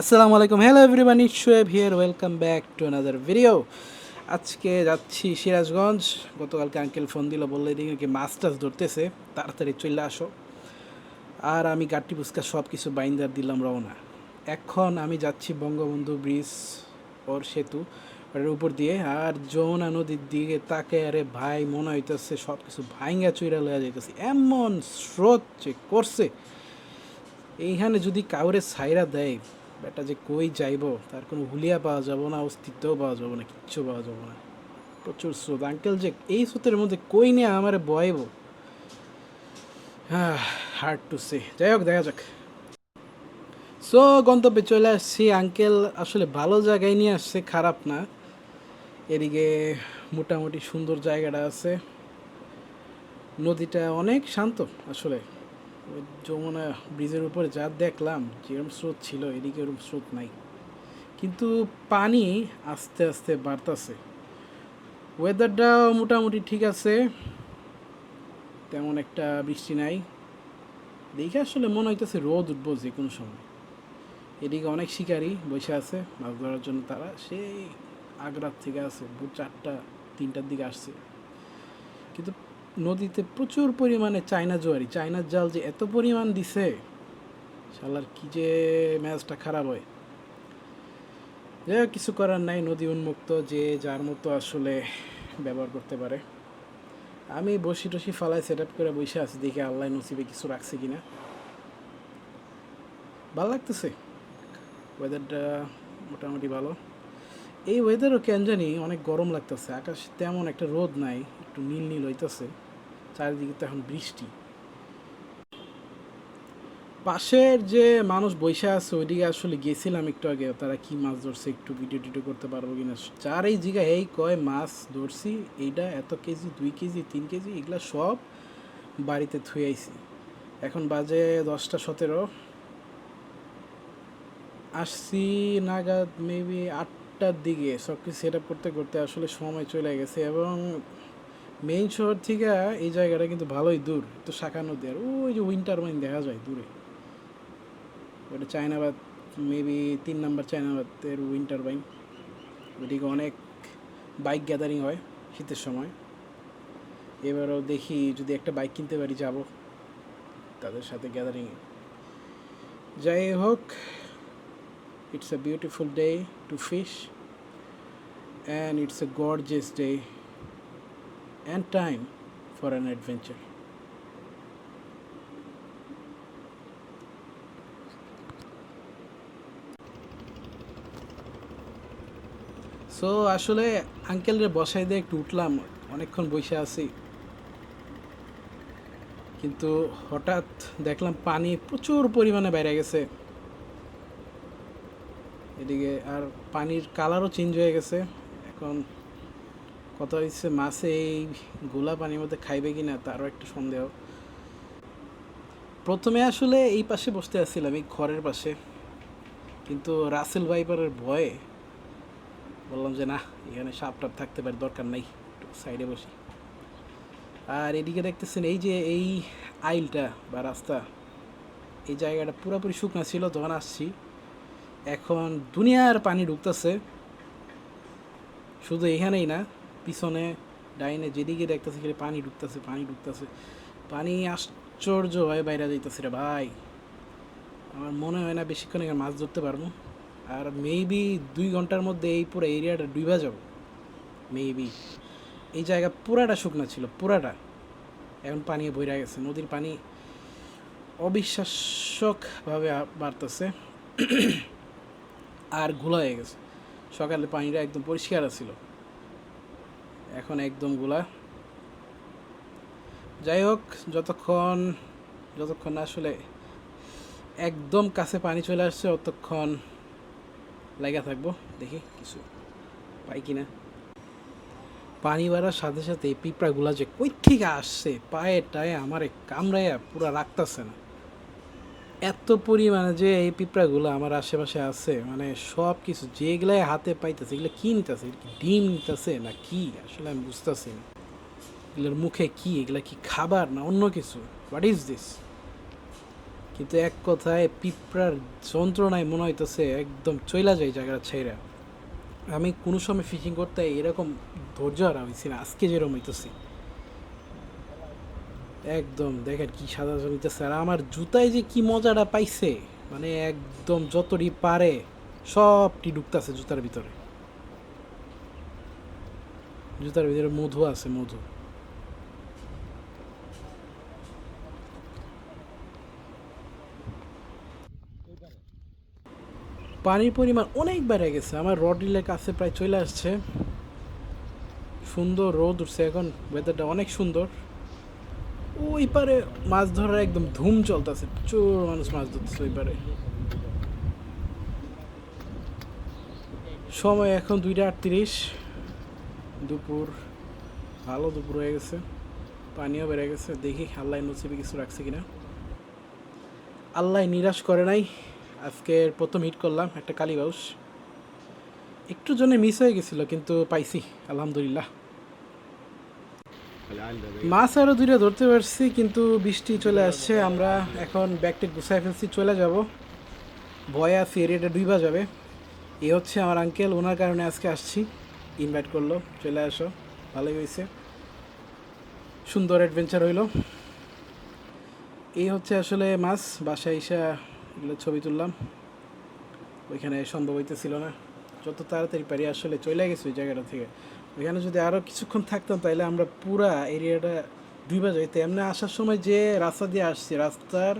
আসসালামু আলাইকুম। Hello everyone it's Shoaib here welcome back to another video আজকে যাচ্ছি সিরাজগঞ্জ। গতকালকে আঙ্কেল ফোন দিল, বলল, এদিকে কি মাছ টাছ ধরতেছে, তাড়াতাড়ি চলে আসো। আর আমি গাটি পুচকা সব কিছু বাইন্দার দিলাম রওনা। এখন আমি যাচ্ছি বঙ্গবন্ধু ব্রিজ ওর সেতু, ওটার উপর দিয়ে। আর যমুনা নদীর দিকে তাকে, আরে ভাই, মনে হইতেছে সব কিছু ভাইঙ্গা চুইরা লয়া যাইতেছে। এমন স্রোত যে করছে। এইখানে যদি কাউরে ছাইরা দেয় বেটা যে কই যাইব, তার কোনো হুলিয়া পাওয়া যাব না, অস্তিত্বও পাওয়া যাব না, কিচ্ছু পাওয়া যাব না। প্রচুর স্রোত। আঙ্কেল যে এই স্রোতের মধ্যে কই নিয়ে আমার বয়ব হ্যাঁ হার্ড টু সে যাই হোক, দেখা যাক। সো গন্তব্যে চলে আসছি। আঙ্কেল আসলে ভালো জায়গায় নিয়ে আসছে, খারাপ না। এদিকে মোটামুটি সুন্দর জায়গাটা আছে। নদীটা অনেক শান্ত আসলে। যমুনা ব্রিজের উপরে যা দেখলাম, যেরকম স্রোত ছিল, এদিকে ওরকম স্রোত নাই। কিন্তু পানি আস্তে আস্তে বাড়তেছে। ওয়েদারটা মোটামুটি ঠিক আছে, তেমন একটা বৃষ্টি নাই। দেখে আসলে মনে হইতেছে রোদ উঠবো যে কোনো সময়। এদিকে অনেক শিকারী বসে আছে, মাছ ধরার জন্য তারা। সেই আগ্রাত থেকে আছে, ভোর চারটা, তিনটার দিকে আসছে। কিন্তু নদীতে প্রচুর পরিমাণে চায়না জোয়ারি। চায়নার জাল যে এত পরিমাণ দিছে, শালার কি যে ম্যাচটা খারাপ হয়। যাই কিছু করার নাই, নদী উন্মুক্ত, যে যার মতো আসলে ব্যবহার করতে পারে। আমি বসি টসি ফালায় সেট আপ করে বসে আছি, দেখে আল্লাহ নসিবে কিছু রাখছে কিনা। ভালো লাগতেছে। ওয়েদারটা মোটামুটি ভালো। এই ওয়েদারও কেন জানি অনেক গরম লাগতেছে। আকাশ তেমন একটা রোদ নাই, একটু নীল নীল হইতেছে। চারিদিকে তো এখন বৃষ্টি। পাশের যে মানুষ বৈশা আছে, ওইদিকে আসলে গেছিলাম একটু আগে, তারা কি মাছ ধরছে একটু ভিডিও টিডিও করতে পারব কিনা। যার এই জিগা, এই কয় মাছ ধরছি এইটা এত কেজি, দুই কেজি, তিন কেজি, এগুলা সব বাড়িতে থুয়ে আইছি। এখন বাজে দশটা সতেরো। আসছি নাগাদ মেবি আটটার দিকে সব কিছু সেট আপ করতে করতে আসলে সময় চলে গেছে এবং মেইন শহর থেকে এই জায়গাটা কিন্তু ভালোই দূর। তো শাখা নদী আর ওই যে উইন্টার মাইন দেখা যায় দূরে। ওটা চায়নাবাদ মেবি তিন নাম্বার চায়নাবাদের উইন্টার বাইন ওইদিকে অনেক বাইক গ্যাদারিং হয় শীতের সময়। এবারও দেখি যদি একটা বাইক কিনতে পারি যাব তাদের সাথে গ্যাদারিংয়ে যাই হোক It's a beautiful day to fish, and it's a gorgeous day and time for an adventure. So আসলে আঙ্কেলরে বসাই দিয়ে একটু উঠলাম, অনেকক্ষণ বসে আছি। কিন্তু হঠাৎ দেখলাম পানি প্রচুর পরিমাণে বেড়ে গেছে। এদিকে আর পানির কালারও চেঞ্জ হয়ে গেছে। এখন কথা হচ্ছে মাছে এই গোলা পানির মধ্যে খাইবে কি না তারও একটা সন্দেহ। প্রথমে আসলে এই পাশে বসতে আসছিলাম, এই ঘরের পাশে। কিন্তু রাসেল ভাইপারের ভয়ে বললাম যে না এখানে সাপ টাপ থাকতে পারে, দরকার নাই, একটু সাইডে বসি। আর এদিকে দেখতেছেন এই যে এই আইলটা বা রাস্তা, এই জায়গাটা পুরোপুরি শুকনা ছিল যখন আসছি। এখন দুনিয়ার পানি ঢুকতেছে। শুধু এখানেই না পিছনে ডাইনে যেদিকে দেখতেছে সেখানে পানি ঢুকতেছে পানি ঢুকতেছে। পানি আশ্চর্য হয়ে বাইরে যাইতেছে রে ভাই। আমার মনে হয় না বেশিক্ষণ এখানে মাছ ধরতে পারব। আর মেবি দুই ঘণ্টার মধ্যে এই পুরো এরিয়াটা ডুবা যাব। মেবি এই জায়গা পুরাটা শুকনো ছিল, পুরাটা। এখন পানি বইরা গেছে। নদীর পানি অবিশ্বাস্যকভাবে বাড়তেছে। আর ঘোলা হয়ে গেছে। সকালে পানিটা একদম পরিষ্কার ছিল। এখন একদম গোলা যাই হোক যতক্ষণ যতক্ষণ না আসলে একদম কাছে পানি চলে আসছে ততক্ষণ লাগা থাকব। দেখি কিছু পাই কি না পানি বাড়ার সাথে সাথে পিঁপড়াগুলা যে কই থেকে আসছে, পায়ে টায়ে আমারে কামড়াইয়া পুরা রাখতেছে না। এত পরিমাণে যে এই পিঁপড়াগুলো আমার আশেপাশে আছে মানে সব কিছু যেগুলাই হাতে পাইতেছে, এগুলো কি নিতেছে? ডিম নিতেছে না কি? আসলে আমি বুঝতেছি না। এগুলোর মুখে কি? এগুলা কি খাবার না অন্য কিছু? হোয়াট ইজ দিস কিন্তু এক কথায় পিঁপড়ার যন্ত্রণায় মনে হইতেছে একদম চইলা যায় জায়গাটা ছেড়া আমি কোনো সময় ফিশিং করতে এরকম ধৈর্য আর হয়েছি না, আজকে যেরকম হইতেছি। একদম, দেখেন কি সাদা জমিতেছে আর আমার জুতায় যে কি মজাটা পাইছে মানে একদম যতটি পারে সবটি ঢুকতেছে জুতার ভিতরে। জুতার ভিতরে মধু আছে, মধু। পানির পরিমাণ অনেক বেড়ে গেছে, আমার রড রডিলের কাছে প্রায় চলে আসছে। সুন্দর রোদ উঠছে এখন ওয়েদারটা অনেক সুন্দর। ওই পারে মাছ ধরার একদম ধুম চলতেছে, প্রচুর মানুষ মাছ ধরতেছে ওই পারে। সময় এখন দুইটা আটত্রিশ, দুপুর, ভালো দুপুর হয়ে গেছে, পানিও বেড়ে গেছে, দেখি আল্লাহ নসিবে কিছু রাখছে কিনা। আল্লাহ নিরাশ করে নাই আজকের প্রথম হিট করলাম একটা কালীবাউস একটু জন্য মিস হয়ে গেছিল, কিন্তু পাইছি, আলহামদুলিল্লাহ। মাছ আরও দুইটা ধরতে পারছি, কিন্তু বৃষ্টি চলে আসছে। আমরা এখন ব্যাগটা গুছাই ফেলছি, চলে যাব। ভয়ে আছি এরিয়াটা ডুইবা যাবে এ হচ্ছে আমার আঙ্কেল ওনার কারণে আজকে আসছি। ইনভাইট করল, চলে আসো। ভালোই হয়েছে। সুন্দর অ্যাডভেঞ্চার হইল। এই হচ্ছে আসলে মাছ, বাসায় এসে এগুলো ছবি তুললাম। ওইখানে সম্ভব হইতেছিল না। যত তাড়াতাড়ি পারি, আসলে চলে গেছি ওই জায়গাটা থেকে। ওইখানে যদি আরও কিছুক্ষণ থাকতাম, তাহলে আমরা পুরা এরিয়াটা ডুইবা যাইতে এমনি আসার সময় যে রাস্তা দিয়ে আসছি, রাস্তার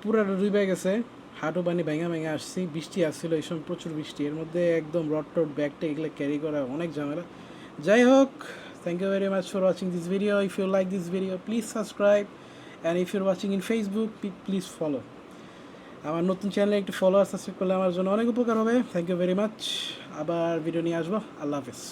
পুরাটা ডুইবা গেছে। হাঁটু পানি ভেঙে ভেঙে আসছি, বৃষ্টি আসছিল, এই সময় প্রচুর বৃষ্টি। এর মধ্যে একদম রড টড ব্যাগটা এগুলো ক্যারি করা অনেক ঝামেলা। যাই হোক thank you very much for watching this video if you like this video please subscribe and if your watching in Facebook please follow আমার নতুন চ্যানেলে একটু ফলোয়ার সাবস্ক্রাইব করলে আমার জন্য অনেক উপকার হবে। থ্যাংক ইউ ভেরি মাচ আবার ভিডিও নিয়ে আসব। আল্লাহ হাফিজ।